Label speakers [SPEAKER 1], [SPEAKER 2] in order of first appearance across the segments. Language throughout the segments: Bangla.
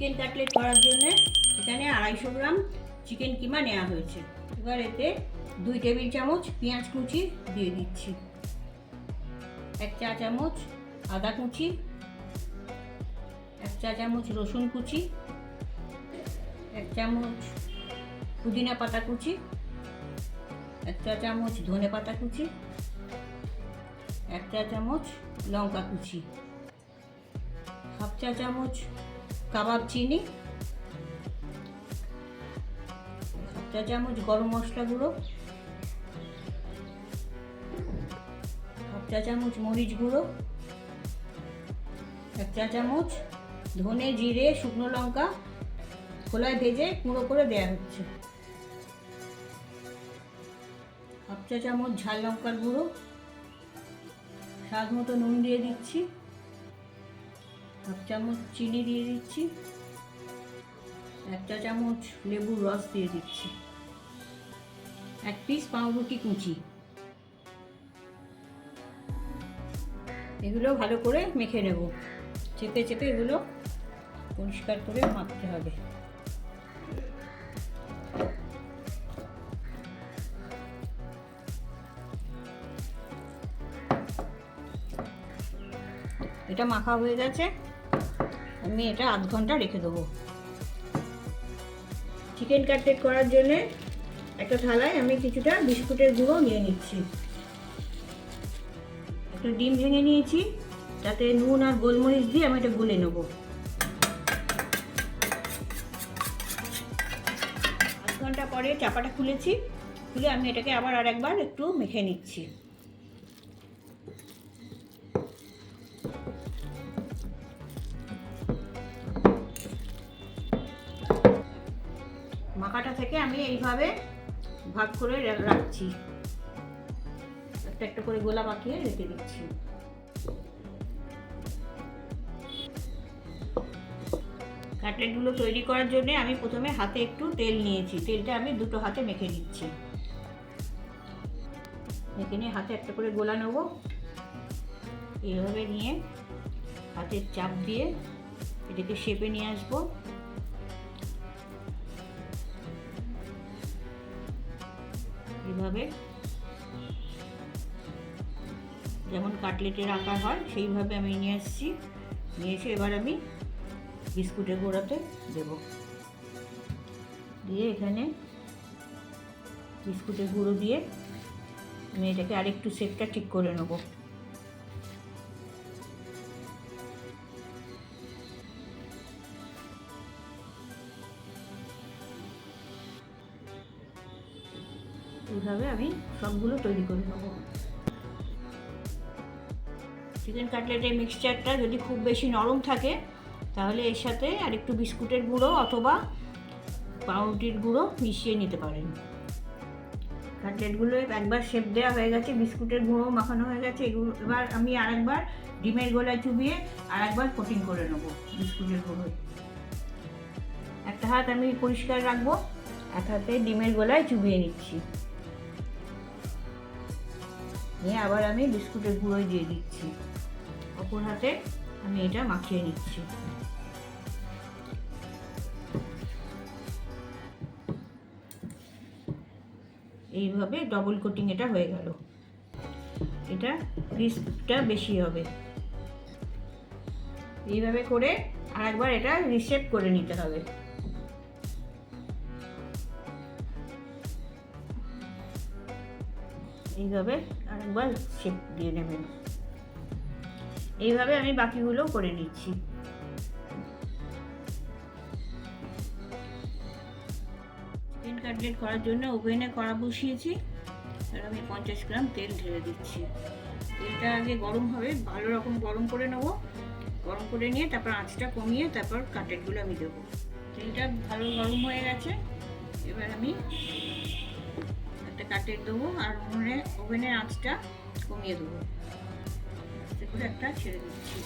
[SPEAKER 1] চিকেন কাটলেট করার জন্য এখানে আড়াইশো গ্রাম চিকেন কিমা নেওয়া হয়েছে। এবার এতে দুই টেবিল চামচ পেঁয়াজ কুচি দিয়ে দিচ্ছি। এক চা চামচ আদা কুচি, এক চা চামচ রসুন কুচি, এক চামচ পুদিনা পাতা কুচি, এক চা চামচ ধনে পাতা কুচি, এক চা চামচ লঙ্কা কুচি, হাফ চা চামচ কাবাব, চিনি চা চামচ গরম মশলা গুঁড়ো হাফ চা চামচ মরিচ গুঁড়ো, এক চা চামচ ধনে জিরে, শুকনো লঙ্কা, খোলায় ভেজে গুঁড়ো করে দেওয়া হচ্ছে। হাফ চা চামচ ঝাল লঙ্কার গুঁড়ো, স্বাদ মতো নুন দিয়ে দিচ্ছি। হাফ চামচ চিনি দিয়ে দিচ্ছি। এক চা চামচ লেবুর রস দিয়ে দিচ্ছি। এক পিস পাউরুটি কুচি। এগুলো ভালো করে মেখে নেব। চেপে চেপে এগুলো পরিষ্কার করে মাখতে হবে। এটা মাখা হয়ে গেছে। আমি এটা আধ ঘণ্টা রেখে দেবো। চিকেন কাটলেট করার জন্যে একটা থালায় আমি কিছুটা বিস্কুটের গুঁড়ো নিয়ে নিচ্ছি। একটা ডিম ভেঙে নিয়েছি, তাতে নুন আর গোলমরিচ দিয়ে আমি এটা গুলে নেব। আধ ঘণ্টা পরে চাপাটা খুলেছি, খুলে আমি এটাকে আবার আর একবার একটু মেখে নিচ্ছি। মাখাটা থেকে আমি এইভাবে ভাগ করে রাখছি। একটা একটা করে গোলা পাকিয়ে রেখে দিচ্ছি। কাটলেটগুলো তৈরি করার জন্য আমি প্রথমে হাতে একটু তেল নিয়েছি। তেলটা আমি দুটো হাতে মেখে নিচ্ছি। মেখে নিয়ে হাতে একটা করে গোলা নেব। এইভাবে নিয়ে হাতের চাপ দিয়ে এটাকে শেপে নিয়ে আসব। এভাবে যেমন কাটলেটের আকার হয়, সেইভাবে আমি নিয়ে আসছি নিয়ে এসে এবার আমি বিস্কুটের গোড়াতে দেব। দিয়ে এখানে বিস্কুটের গুঁড়ো দিয়ে আমি এটাকে আরেকটু সেটটা ঠিক করে নেব। এইভাবে আমি সবগুলো তৈরি করে নেব। চিকেন কাটলেটের মিক্সচারটা যদি খুব বেশি নরম থাকে তাহলে এর সাথে আর একটু বিস্কুটের গুঁড়ো অথবা পাউরুটির গুঁড়ো মিশিয়ে নিতে পারেন। কাটলেটগুলো একবার শেপ দেওয়া হয়ে গেছে বিস্কুটের গুঁড়ো মাখানো হয়ে গেছে এগুলো এবার আমি আরেকবার ডিমের গোলায় চুবিয়ে আর একবার কোটিং করে নেব বিস্কুটের গুঁড়োয় একটা হাত আমি পরিষ্কার রাখব এক হাতে ডিমের গোলায় চুবিয়ে নিচ্ছি। নিয়ে আবার আমি বিস্কুটের গুঁড়োই দিয়ে দিচ্ছি। অপর হাতে আমি এটা মাখিয়ে নিচ্ছি। এইভাবে ডবল কোটিং এটা হয়ে গেল। এটা ক্রিস্পটা বেশি হবে। এইভাবে করে আরেকবার এটা রিশেপ করে নিতে হবে। এইভাবে আরেকবার শেপ দিয়ে নেবেন। এইভাবে আমি বাকিগুলো করে নিচ্ছি। চিকেন কাটলেট করার জন্য ওভেনে কড়া বসিয়েছি, আর আমি পঞ্চাশ গ্রাম তেল ঢেলে দিচ্ছি। তেলটা আগে গরম হবে, ভালো রকম গরম করে নেব। গরম করে নিয়ে তারপর আঁচটা কমিয়ে তারপর কাটলেটগুলো আমি দেবো। তেলটা ভালো গরম হয়ে গেছে, এবার আমি কাটলেট দেবো আর উনুনে ওভেনের আঁচটা কমিয়ে দেবো। আস্তে করে একটা ছেড়ে দিচ্ছি।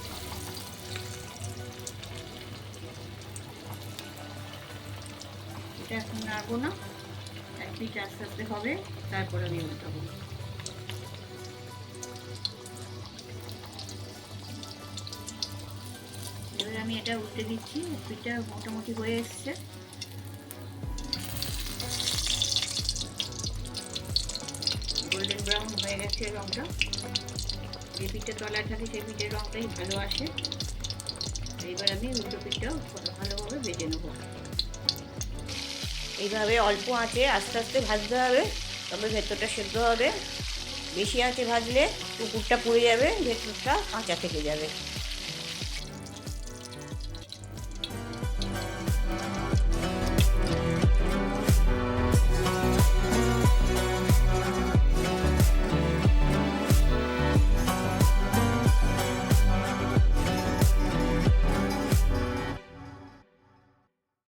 [SPEAKER 1] এটা এখন নাড়বো না। এক পিঠ আস্তে আস্তে হবে, তারপরে আমি উল্টাবো এবারে আমি এটা উল্টে দিচ্ছি, পিঠটা মোটামুটি হয়ে এসছে। গোল্ডেন ব্রাউন হয়ে গেছে রঙটা যে পিঠটা তলায় থাকে সেই পিঠের রঙটাই ভালো আসে। এইবার আমি উল্টো পিঠটাও ভালোভাবে ভেজে নেব। এইভাবে অল্প আঁচে আস্তে আস্তে ভাজতে হবে তবে ভেতরটা সেদ্ধ হবে। বেশি আঁচে ভাজলে কুকুরটা পুড়ে যাবে, ভেতরটা কাঁচা থেকে যাবে।